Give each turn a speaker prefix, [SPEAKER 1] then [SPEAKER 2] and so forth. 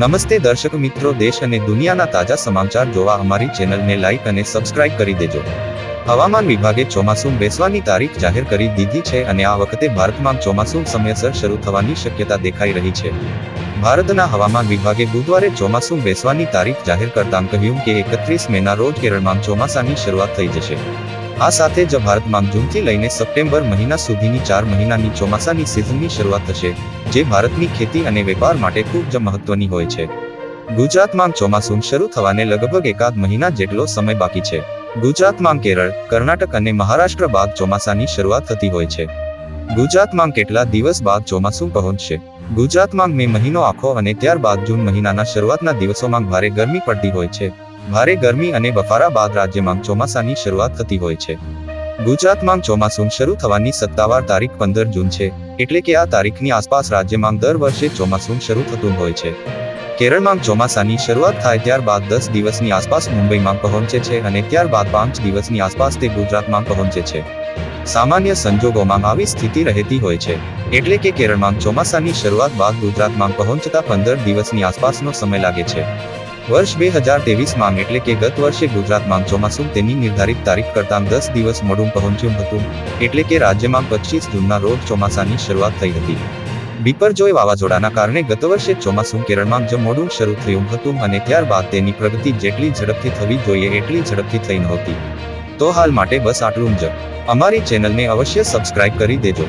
[SPEAKER 1] નમસ્તે દર્શક મિત્રો, દેશ અને દુનિયાના તાજા સમાચાર જોવા અમારી ચેનલને લાઇક અને સબસ્ક્રાઇબ કરી દેજો. હવામાન વિભાગે ચોમાસું બેસવાની તારીખ જાહેર કરી દીધી છે અને આ વખતે ભારતમાં ચોમાસું સમયસર શરૂ થવાની શક્યતા દેખાઈ રહી છે. ભારતના હવામાન વિભાગે બુધવારે ચોમાસું બેસવાની તારીખ જાહેર કરતાં કહ્યું કે એકત્રીસ મેના રોજ કેરળમાં ચોમાસાની શરૂઆત થઈ જશે. આ સાથે જ ભારતમાં જૂનથી લઈને સપ્ટેમ્બર મહિના સુધીની ચાર મહિનાની ચોમાસાની સિઝનની શરૂઆત થશે, જે ભારતની ખેતી અને વેપાર માટે ખૂબ જ મહત્વની હોય છે. ગુજરાતમાં ચોમાસું શરૂ થવાને લગભગ એકાદ મહિના જેટલો સમય બાકી છે. ગુજરાતમાં કેરળ, કર્ણાટક અને મહારાષ્ટ્ર બાદ ચોમાસાની શરૂઆત થતી હોય છે. ગુજરાતમાં કેટલા દિવસ બાદ ચોમાસું પહોંચશે? ગુજરાતમાં મે મહિનો આખો અને ત્યારબાદ જૂન મહિનાના શરૂઆતના દિવસોમાં ભારે ગરમી પડતી હોય છે. ભારે ગરમી અને બફારા બાદ રાજ્યમાં ચોમાસાની શરૂઆત થતી હોય છે. ગુજરાતમાં ચોમાસું શરૂ થવાની સત્તાવાર તારીખ પંદર જૂન છે, એટલે કે આ તારીખની આસપાસ રાજ્યમાં દર વર્ષે ચોમાસું શરૂ થતું હોય છે. કેરળમાં ચોમાસાની શરૂઆત થાય ત્યારબાદ દસ દિવસની આસપાસ મુંબઈમાં પહોંચે છે અને ત્યારબાદ પાંચ દિવસની આસપાસ તે ગુજરાતમાં પહોંચે છે. સામાન્ય સંજોગોમાં આવી સ્થિતિ રહેતી હોય છે, એટલે કે કેરળમાં ચોમાસાની શરૂઆત બાદ ગુજરાતમાં પહોંચતા પંદર દિવસની આસપાસનો સમય લાગે છે. વર્ષ બે હજાર તેવીસમાં એટલે કે ગત વર્ષે ગુજરાતમાં ચોમાસું તેની નિર્ધારિત તારીખ કરતાં દસ દિવસ મોડું પહોંચ્યું હતું. એટલે કે રાજ્યમાં પચીસ જૂનના રોજ ચોમાસાની શરૂઆત થઈ હતી. બિપરજોય વાવાઝોડાના કારણે ગત વર્ષે ચોમાસું કેરળમાં જ મોડું શરૂ થયું હતું અને ત્યારબાદ તેની પ્રગતિ જેટલી ઝડપથી થવી જોઈએ એટલી ઝડપથી થઈ નહોતી તો હાલ માટે બસ આટલું જ. અમારી ચેનલને અવશ્ય સબસ્ક્રાઇબ કરી દેજો.